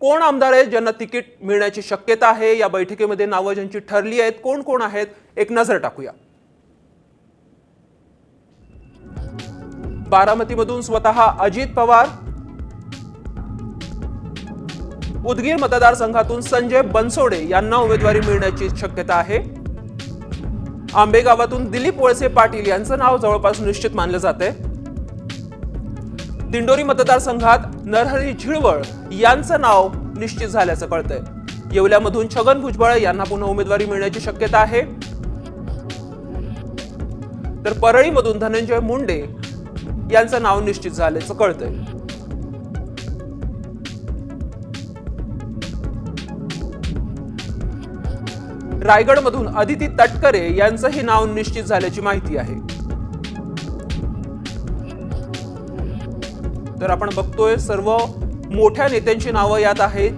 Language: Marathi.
कोण आमदार आहेत ज्यांना तिकीट मिळण्याची शक्यता आहे? या बैठकीमध्ये नावं ज्यांची ठरली आहेत कोण कोण आहेत? एक नजर टाकूया. बारामतीमधून स्वतः अजित पवार उदगीर मतदारसंघातून संजय बनसोडे यांना उमेदवारी मिळण्याची शक्यता आहे. आंबेगावातून दिलीप वळसे पाटील यांचं नाव जवळपास निश्चित मानलं जात आहे दिंडोरी मतदारसंघात नरहरी झिळवळ यांचं नाव निश्चित झाल्याचं कळतंय. येवल्यामधून छगन भुजबळ यांना पुन्हा उमेदवारी मिळण्याची शक्यता आहे. तर परळीमधून धनंजय मुंडे यांचं नाव निश्चित झाल्याचं कळतंय. रायगडमधून अदिती तटकरे यांचंही नाव निश्चित झाल्याची माहिती आहे. तर आपण बघतोय सर्व मोठ्या नेत्यांची नावं यात आहेत.